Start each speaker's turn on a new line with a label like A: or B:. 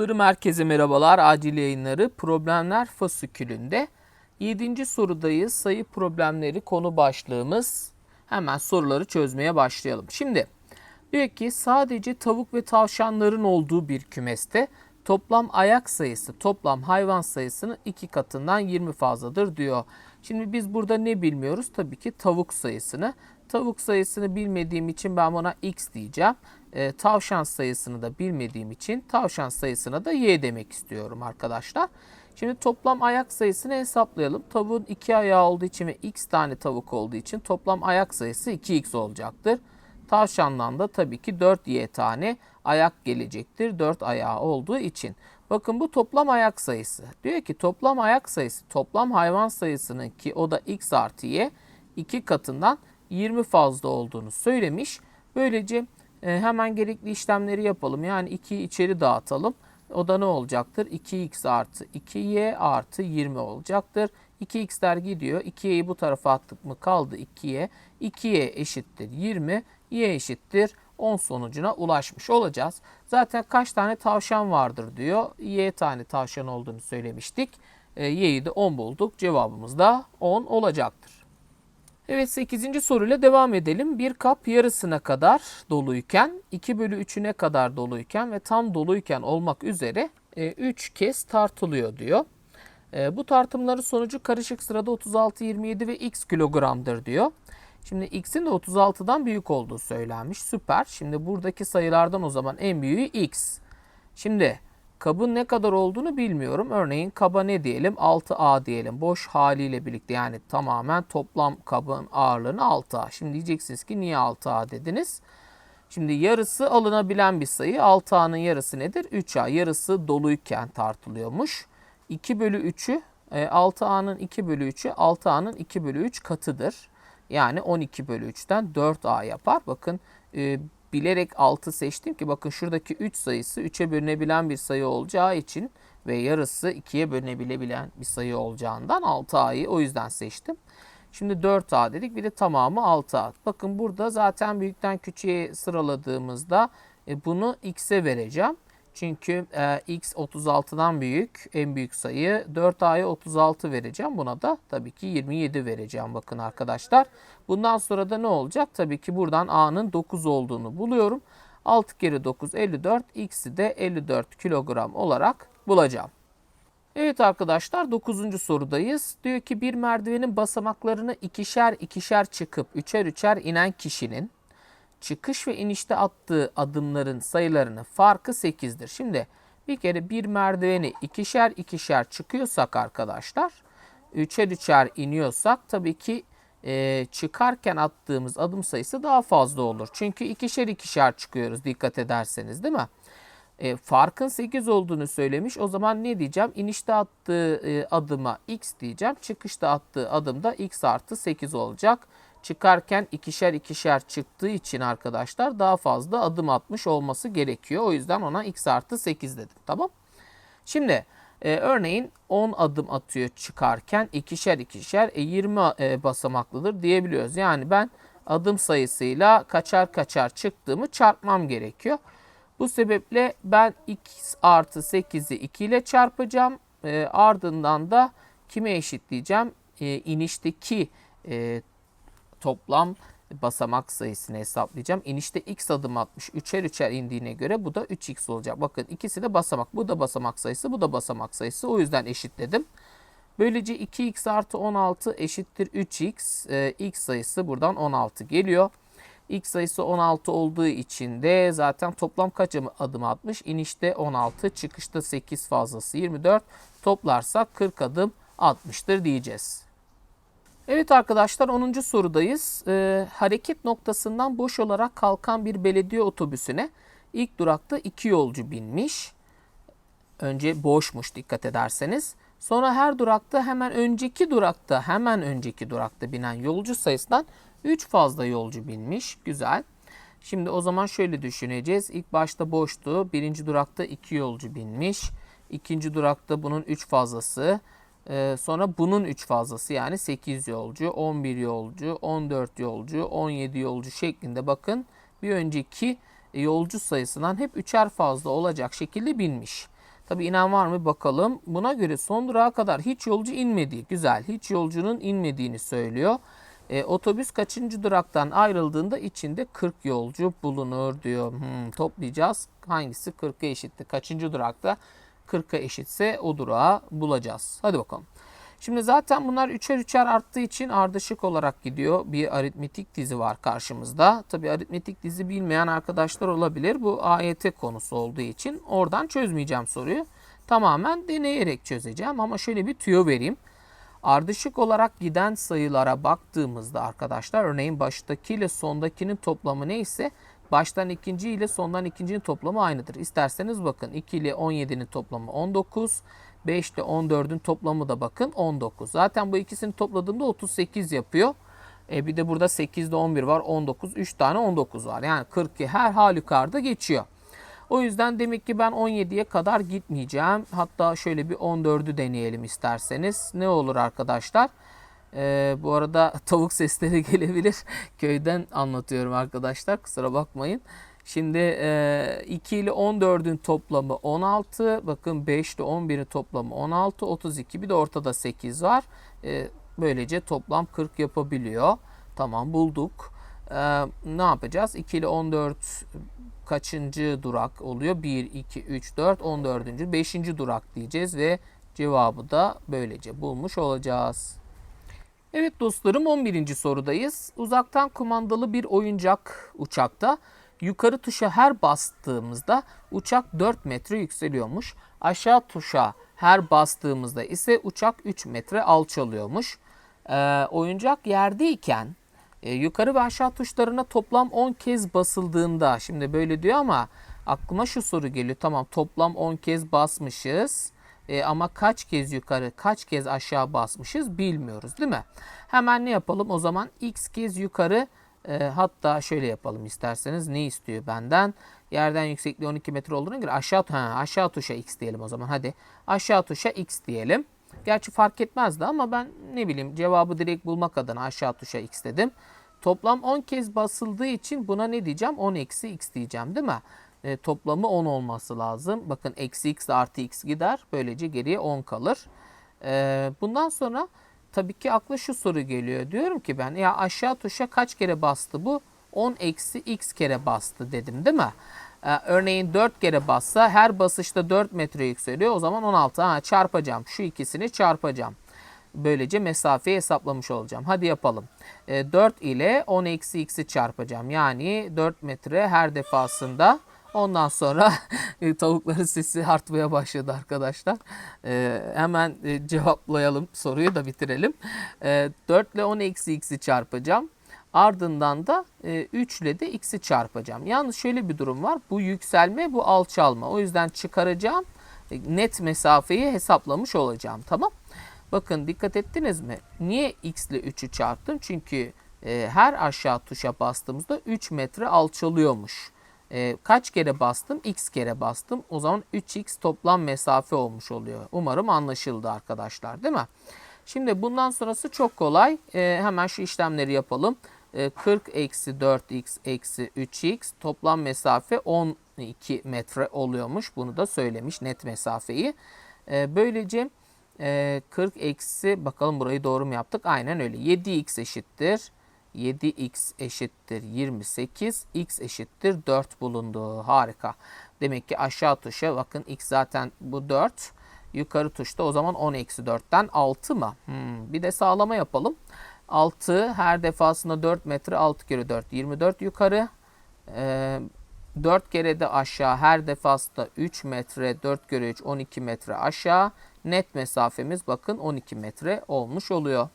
A: Dostlarım herkese merhabalar. Acil yayınları problemler fasükülünde. 7. sorudayız. Sayı problemleri konu başlığımız. Hemen soruları çözmeye başlayalım. Şimdi diyor ki sadece tavuk ve tavşanların olduğu bir kümeste toplam ayak sayısı toplam hayvan sayısının iki katından 20 fazladır diyor. Şimdi biz burada ne bilmiyoruz? Tabii ki tavuk sayısını. Tavuk sayısını bilmediğim için ben buna x diyeceğim. E, tavşan sayısını da bilmediğim için tavşan sayısına da y demek istiyorum arkadaşlar. Şimdi toplam ayak sayısını hesaplayalım. Tavuğun iki ayağı olduğu için ve x tane tavuk olduğu için toplam ayak sayısı 2x olacaktır. Tavşandan da tabii ki 4y tane ayak gelecektir. 4 ayağı olduğu için. Bakın bu toplam ayak sayısı. Diyor ki toplam ayak sayısı toplam hayvan sayısının ki o da x artı y iki katından 20 fazla olduğunu söylemiş. Böylece e, hemen gerekli işlemleri yapalım. Yani 2'yi içeri dağıtalım. O da ne olacaktır? 2x artı 2y artı 20 olacaktır. 2x'ler gidiyor. 2y'yi bu tarafa attık mı kaldı 2y. 2y eşittir 20. y eşittir 10 sonucuna ulaşmış olacağız. Zaten kaç tane tavşan vardır diyor. y tane tavşan olduğunu söylemiştik. E, y'yi de 10 bulduk. Cevabımız da 10 olacaktır. Evet 8. soruyla devam edelim. Bir kap yarısına kadar doluyken, 2 bölü 3'üne kadar doluyken ve tam doluyken olmak üzere 3 kez tartılıyor diyor. E, bu tartımların sonucu karışık sırada 36, 27 ve x kilogramdır diyor. Şimdi x'in de 36'dan büyük olduğu söylenmiş. Süper. Şimdi buradaki sayılardan o zaman en büyüğü x. Şimdi kabın ne kadar olduğunu bilmiyorum. Örneğin kaba ne diyelim? 6A diyelim. Boş haliyle birlikte yani tamamen toplam kabın ağırlığını 6A. Şimdi diyeceksiniz ki niye 6A dediniz? Şimdi yarısı alınabilen bir sayı. 6A'nın yarısı nedir? 3A. Yarısı doluyken tartılıyormuş. 2 bölü 3'ü 6A'nın 2 bölü 3'ü 6A'nın 2 bölü 3 katıdır. Yani 12 bölü 3'ten 4A yapar. Bakın e, bilerek 6 seçtim ki bakın şuradaki 3 sayısı 3'e bölünebilen bir sayı olacağı için ve yarısı 2'ye bölünebilen bir sayı olacağından 6A'yı o yüzden seçtim. Şimdi 4A dedik bir de tamamı 6A. Bakın burada zaten büyükten küçüğe sıraladığımızda e, bunu x'e vereceğim. Çünkü e, x 36'dan büyük en büyük sayı 4a'ya 36 vereceğim. Buna da tabii ki 27 vereceğim bakın arkadaşlar. Bundan sonra da ne olacak? Tabii ki buradan a'nın 9 olduğunu buluyorum. 6 kere 9 54 x'i de 54 kilogram olarak bulacağım. Evet arkadaşlar 9. sorudayız. Diyor ki bir merdivenin basamaklarını ikişer ikişer çıkıp üçer üçer inen kişinin çıkış ve inişte attığı adımların sayılarının farkı 8'dir. Şimdi bir kere bir merdiveni ikişer ikişer çıkıyorsak arkadaşlar, üçer üçer iniyorsak tabii ki e, çıkarken attığımız adım sayısı daha fazla olur. Çünkü ikişer ikişer çıkıyoruz dikkat ederseniz değil mi? E, farkın 8 olduğunu söylemiş. O zaman ne diyeceğim? İnişte attığı e, adıma x diyeceğim. Çıkışta attığı adımda x artı 8 olacak çıkarken ikişer ikişer çıktığı için arkadaşlar daha fazla adım atmış olması gerekiyor. O yüzden ona x artı 8 dedim. Tamam. Şimdi e, örneğin 10 adım atıyor çıkarken ikişer ikişer e, 20 e, basamaklıdır diyebiliyoruz. Yani ben adım sayısıyla kaçar kaçar çıktığımı çarpmam gerekiyor. Bu sebeple ben x artı 8'i 2 ile çarpacağım. E, ardından da kime eşitleyeceğim? E, inişteki e, toplam basamak sayısını hesaplayacağım. İnişte x adım atmış. Üçer üçer indiğine göre bu da 3x olacak. Bakın ikisi de basamak. Bu da basamak sayısı, bu da basamak sayısı. O yüzden eşitledim. Böylece 2x artı 16 eşittir 3x. Ee, x sayısı buradan 16 geliyor. X sayısı 16 olduğu için de zaten toplam kaç adım atmış? İnişte 16, çıkışta 8 fazlası 24. Toplarsak 40 adım atmıştır diyeceğiz. Evet arkadaşlar 10. sorudayız. Ee, hareket noktasından boş olarak kalkan bir belediye otobüsüne ilk durakta iki yolcu binmiş. Önce boşmuş dikkat ederseniz. Sonra her durakta hemen önceki durakta hemen önceki durakta binen yolcu sayısından 3 fazla yolcu binmiş. Güzel. Şimdi o zaman şöyle düşüneceğiz. İlk başta boştu. Birinci durakta 2 yolcu binmiş. İkinci durakta bunun 3 fazlası. Ee, sonra bunun 3 fazlası yani 8 yolcu, 11 yolcu, 14 yolcu, 17 yolcu şeklinde bakın bir önceki yolcu sayısından hep üçer fazla olacak şekilde binmiş. Tabi inen var mı bakalım. Buna göre son durağa kadar hiç yolcu inmedi. Güzel. Hiç yolcunun inmediğini söylüyor. E, otobüs kaçıncı duraktan ayrıldığında içinde 40 yolcu bulunur diyor. Hmm, toplayacağız. Hangisi 40'a eşitti? Kaçıncı durakta 40'a eşitse o durağı bulacağız. Hadi bakalım. Şimdi zaten bunlar üçer üçer arttığı için ardışık olarak gidiyor. Bir aritmetik dizi var karşımızda. Tabi aritmetik dizi bilmeyen arkadaşlar olabilir. Bu AYT konusu olduğu için oradan çözmeyeceğim soruyu. Tamamen deneyerek çözeceğim ama şöyle bir tüyo vereyim. Ardışık olarak giden sayılara baktığımızda arkadaşlar örneğin baştaki ile sondakinin toplamı neyse baştan ikinci ile sondan ikincinin toplamı aynıdır. İsterseniz bakın 2 ile 17'nin toplamı 19, 5 ile 14'ün toplamı da bakın 19. Zaten bu ikisini topladığımda 38 yapıyor. E bir de burada 8'de 11 var 19, 3 tane 19 var. Yani 42 her halükarda geçiyor. O yüzden demek ki ben 17'ye kadar gitmeyeceğim. Hatta şöyle bir 14'ü deneyelim isterseniz. Ne olur arkadaşlar? Ee, bu arada tavuk sesleri gelebilir. Köyden anlatıyorum arkadaşlar. Kusura bakmayın. Şimdi e, 2 ile 14'ün toplamı 16. Bakın 5 ile 11'in toplamı 16. 32. Bir de ortada 8 var. E, böylece toplam 40 yapabiliyor. Tamam bulduk. E, ne yapacağız? 2 ile 14 kaçıncı durak oluyor? 1, 2, 3, 4, 14. 5. durak diyeceğiz ve cevabı da böylece bulmuş olacağız. Evet dostlarım 11. sorudayız. Uzaktan kumandalı bir oyuncak uçakta yukarı tuşa her bastığımızda uçak 4 metre yükseliyormuş. Aşağı tuşa her bastığımızda ise uçak 3 metre alçalıyormuş. Ee, oyuncak yerdeyken e, yukarı ve aşağı tuşlarına toplam 10 kez basıldığında şimdi böyle diyor ama aklıma şu soru geliyor. Tamam toplam 10 kez basmışız. E, ama kaç kez yukarı, kaç kez aşağı basmışız bilmiyoruz değil mi? Hemen ne yapalım? O zaman x kez yukarı e, hatta şöyle yapalım isterseniz. Ne istiyor benden? Yerden yüksekliği 12 metre olduğuna göre aşağı, ha, aşağı tuşa x diyelim o zaman. Hadi aşağı tuşa x diyelim. Gerçi fark etmezdi ama ben ne bileyim cevabı direkt bulmak adına aşağı tuşa x dedim. Toplam 10 kez basıldığı için buna ne diyeceğim? 10 eksi x diyeceğim değil mi? E, toplamı 10 olması lazım. Bakın eksi x artı x gider. Böylece geriye 10 kalır. E, bundan sonra tabii ki akla şu soru geliyor. Diyorum ki ben ya aşağı tuşa kaç kere bastı bu? 10 eksi x kere bastı dedim değil mi? Ee, örneğin 4 kere bassa her basışta 4 metre yükseliyor. O zaman 16 ha, çarpacağım. Şu ikisini çarpacağım. Böylece mesafeyi hesaplamış olacağım. Hadi yapalım. E, 4 ile 10 eksi x'i çarpacağım. Yani 4 metre her defasında Ondan sonra tavukların sesi artmaya başladı arkadaşlar. Ee, hemen e, cevaplayalım soruyu da bitirelim. Ee, 4 ile 10 eksi x'i çarpacağım. Ardından da e, 3 ile de x'i çarpacağım. Yalnız şöyle bir durum var. Bu yükselme bu alçalma. O yüzden çıkaracağım. E, net mesafeyi hesaplamış olacağım. Tamam. Bakın dikkat ettiniz mi? Niye x ile 3'ü çarptım? Çünkü e, her aşağı tuşa bastığımızda 3 metre alçalıyormuş. E, kaç kere bastım? X kere bastım. O zaman 3x toplam mesafe olmuş oluyor. Umarım anlaşıldı arkadaşlar değil mi? Şimdi bundan sonrası çok kolay. E, hemen şu işlemleri yapalım. E, 40 eksi 4x eksi 3x toplam mesafe 12 metre oluyormuş. Bunu da söylemiş net mesafeyi. E, böylece e, 40 eksi bakalım burayı doğru mu yaptık? Aynen öyle. 7x eşittir 7x eşittir 28, x eşittir 4 bulundu. Harika. Demek ki aşağı tuşa bakın x zaten bu 4. Yukarı tuşta o zaman 10 eksi 4'ten 6 mı? Hmm, bir de sağlama yapalım. 6 her defasında 4 metre 6 kere 4 24 yukarı. Ee, 4 kere de aşağı her defasında 3 metre 4 kere 3 12 metre aşağı. Net mesafemiz bakın 12 metre olmuş oluyor.